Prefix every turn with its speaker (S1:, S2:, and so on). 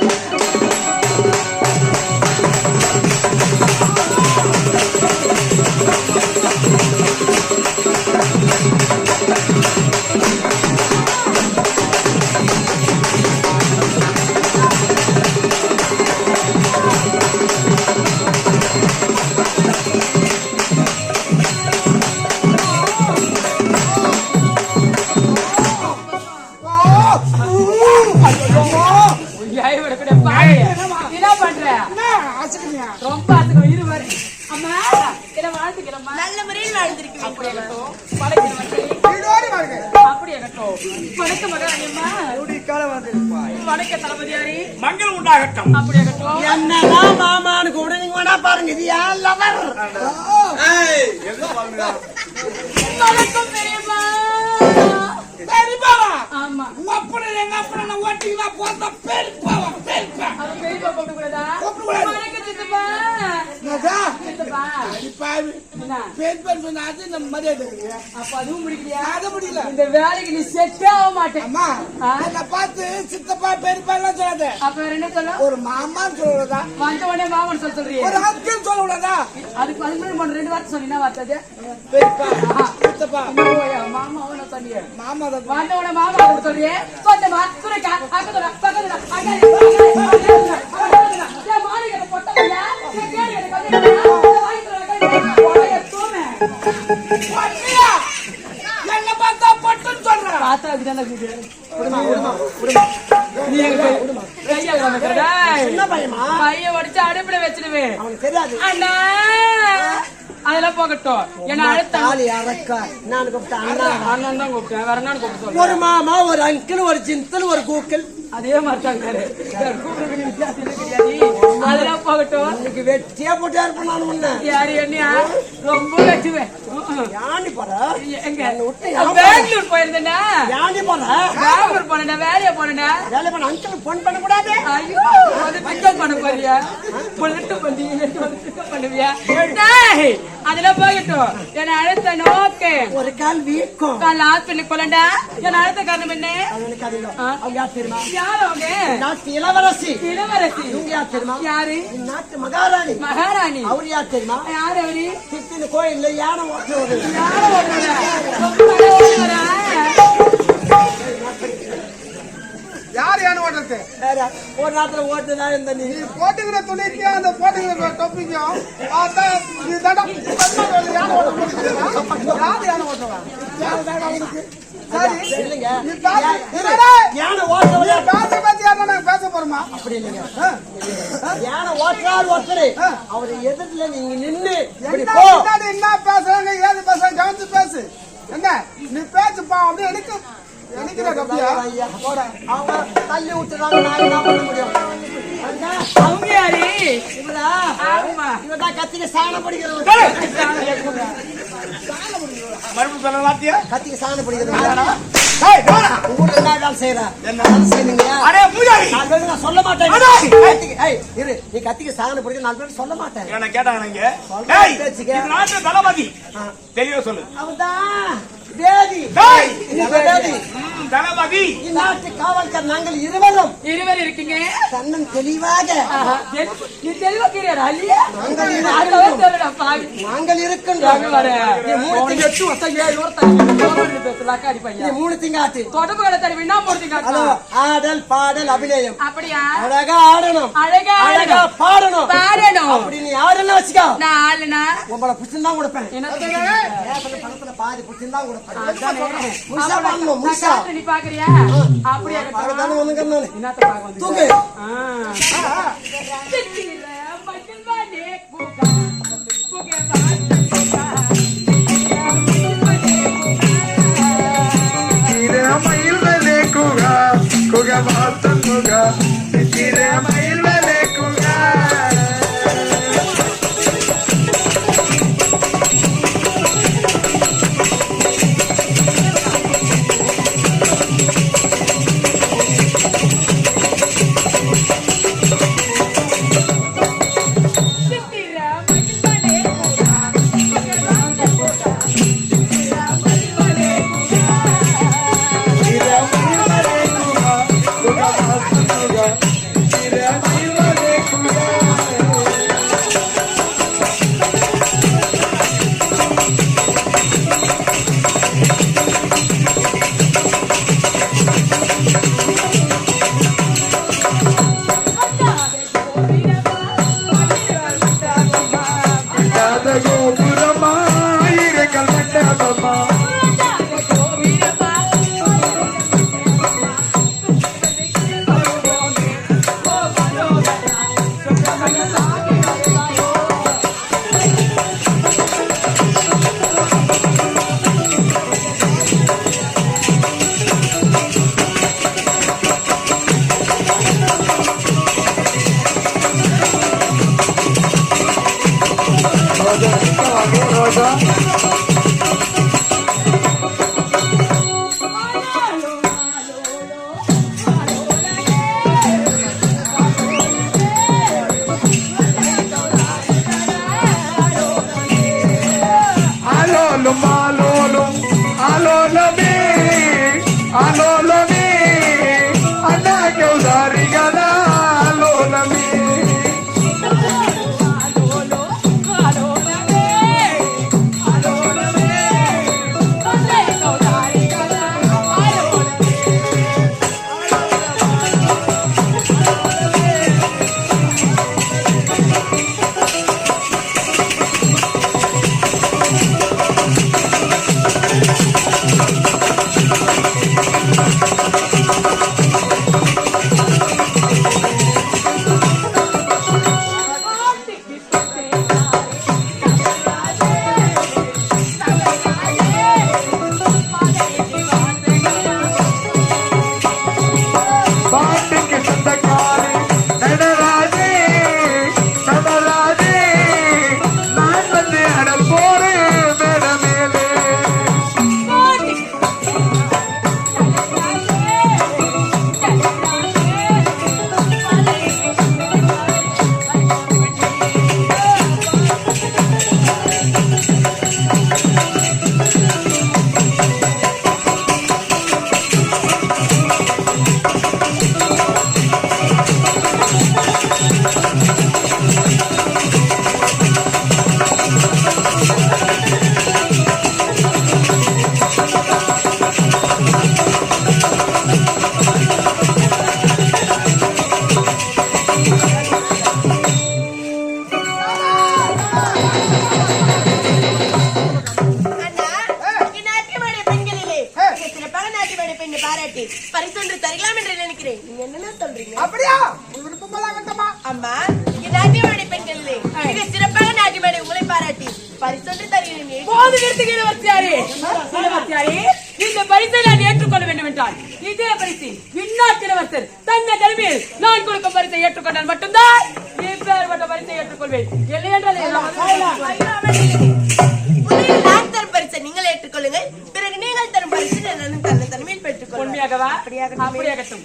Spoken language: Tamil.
S1: ஐயோ, ரொம்ப ஆசைகள் இரு வரு. அம்மா என்ன வாழ்த்துக்கிறம்மா
S2: நல்ல முறையில் வாழ்ந்திருக்கிறேன்
S1: அப்படியே கட்டும் படைக்கிறவன் சரி. அப்படியே கட்டும் வணக்க மகாராணியம்மா வணக்க தளபதியாரி.
S3: மங்கள் உண்டாகட்டும்.
S1: அப்படியே கட்டும்
S4: என்னதான் மாமான்னு கூட நீங்க வேணா பாருங்க. இது ஏன் லவர்?
S1: வணக்கம் பெரியம்மா.
S4: பெரியப்பாவா
S1: ஆமா.
S4: அப்படி எங்க அப்படி நான் ஓட்டிங்களா போறத பெரியப்பாவா பெரியப்பா
S1: பெரியப்பா. வணக்கம் சித்தப்பா இந்த வேலைக்கு நீ செட்டே ஆக மாட்டேன்
S4: பார்த்து சித்தப்பா பெரியப்பா எல்லாம் சொல்லாத.
S1: அப்ப என்ன சொல்லும்
S4: ஒரு மாமான்னு சொல்லக்கூடாதா?
S1: வந்த உடனே மாமன் சொல்ல சொல்றியே.
S4: ஒரு அங்கிள் சொல்லக்கூடாதா?
S1: அதுக்கு அதுக்கு முன்னாடி பண்ண ரெண்டு வார்த்தை சொன்னீங்கன்னா வார்த்தை?
S4: பெரியப்பா. சித்தப்பா.
S1: மாமா அவனை சொன்னியே
S4: மாமா
S1: வந்த உடனே மாமா சொல்றியே கொஞ்சமா பக்கத்துல
S4: என்ன பார்த்தா பட்டுன்னு சொல்றேன்
S1: பார்த்தா அப்படிதான் இருக்குது விடுமா விடுமா விடுமா. நீ எங்க கையா
S4: என்ன பையமா?
S1: கைய உடைச்சு அடுப்புல வச்சிடுவேன்
S4: அவனுக்கு தெரியாது.
S1: அண்ணா! அதெல்லாம் போகட்டும். என்ன அழுத்தம்
S4: தாலி அறக்கா. நான் கூப்பிட்டேன் அண்ணா.
S1: அண்ணன் தான் கூப்பிட்டேன். வேற என்ன கூப்பிட்டு
S4: ஒரு மாமா ஒரு அங்கிள் ஒரு ஜிந்தல் ஒரு கூக்கல்
S1: அதே மாதிரி தான். அதெல்லாம் போகட்டும்
S4: இன்னைக்கு வெட்டியா போட்டு நான் உன்ன?
S1: யாரு என்னையா? ரொம்ப வச்சுவேன்
S4: யானி போற?
S1: எங்க? பெங்களூர் போயிருந்தேன்னா
S4: போற?
S1: பெங்களூர் போனேன்டா வேலையா போனேன்டா
S4: வேலை பண்ண அங்கிள் போன் பண்ண கூடாது
S1: ஐயோ அது பண்ண போறியா? பண்ணி பண்ணுவியா அதெல்லாம் போகட்டும் என்ன அழுத்த நோக்கு.
S4: ஒரு கால் வீக்கம்.
S1: காலைல ஹாஸ்பிட்டலுக்கு போலண்டா என்ன அழுத்த காரணம் என்ன?
S4: அவனுக்கு அது இல்லை. அவங்க யார் தெரியுமா?
S1: யார் அவங்க?
S4: நாட்டு இளவரசி.
S1: இளவரசி.
S4: இவங்க யார் தெரியுமா?
S1: யாரு?
S4: நாட்டு மகாராணி.
S1: மகாராணி.
S4: அவர் யார் தெரியுமா?
S1: யாரு அவரு?
S4: சித்தின கோயில்ல யானை ஓட்டுறது
S1: யார ஓடுறா
S5: யார் யானை ஓட்டுறது
S4: வேற ஒரு நாட்டுல ஓட்டுதான் இந்த நீ
S5: போட்டுக்கிற துணிக்கும் அந்த போட்டுக்கிற டொப்பிக்கும் தடம் யானை ஓட்ட யார் யானை ஓட்டுவா யாரா பேச போறோமா?
S4: அப்படி இல்லைங்க. யானை ஓட்டுறாரு ஒருத்தர். அவர் எதிரில நீங்க இப்படி
S5: என்ன பேசுறாங்க ஏது பேசுறாங்க கவனிச்சு பேசு. என்ன? நீ பேசுப்பா அப்படியே எனக்கு.
S4: அவங்க தள்ளி விட்டுறாங்க நான் என்ன பண்ண முடியும்?
S1: அவங்க யாரு
S4: இவரா?
S1: ஆமா.
S4: இவர்தான் கத்திரிக்க சாணம் படிக்கிறவர்
S3: மறுபடியும் சொல்ல வாத்தியா?
S4: கத்திரிக்க சாணம் படிக்கிறவர்
S3: ஏய், போடா.
S4: உங்க ஊர்ல என்ன வேலை செய்யற
S3: என்ன?
S4: வேலை செய்யணுங்க
S3: அடே பூஜாரி.
S4: நாலு பேருக்கு நான் சொல்ல மாட்டேன்.
S3: அடே!
S4: கத்திரிக்க- ஏய், இரு. நீ கத்திரிக்க சாணம் படிக்க நாலு பேருக்கு சொல்ல மாட்டேன்.
S3: என்ன கேட்டாங்க தெளிவா சொல்லு.
S4: அவர்தான்.
S3: ம், தளபதி.
S4: இந்நாட்டு காவல்கார் நாங்கள் இருவரும்.
S1: இருவர் இருக்கீங்க.
S4: கண்ணன் தெளிவாக.
S1: அல்லையா
S4: நாங்கள் இருக்கின்றோம். மூணு திங்க
S1: எட்டு வருஷம் ஏழு
S4: நீ மூணு
S1: கடை போடுறீங்க
S4: ஹலோ ஆடல் பாடல் அபிநயம்.
S1: அப்படியா?
S4: அழகா ஆடணும்.
S1: அழகா
S4: அழகா. பாடணும்.
S1: பாடணும்
S4: அப்படி நீ ஆடணும் வச்சுக்கோ?
S1: நான் ஆளுனா.
S4: உங்களை புடிச்சுதான் கொடுப்பேன் பணத்துல பாதி புடிச்சுதான் கொடுப்பேன். முழுசா
S1: நான்
S4: முழுசா.
S1: நீ பாக்குறியா? அப்படியே
S4: அதுதானே ஒண்ணுங்க தூக்கு
S1: போது நிறுத்துங்க இளவரசியாரே இளவரசியாரே இந்த பரிசை நான் ஏற்றுக்கொள்ள வேண்டும் என்றால் இதே பரிசு இந்நாட்டு இளவரசர் தன்னை தலைமையில் நான் கொடுக்கும் பரிசை ஏற்றுக்கொண்டால் மட்டும்தான் இப்பேற்பட்ட பரிசை ஏற்றுக்கொள்வேன். இல்லை என்றால்
S6: பரிசை நீங்கள் ஏற்றுக்கொள்ளுங்கள். பிறகு நீங்கள் தரும் பரிசு நான் தன்னை தலைமையில் பெற்றுக்கொள்வேன்.
S1: உண்மையாகவா. அப்படியாகட்டும்.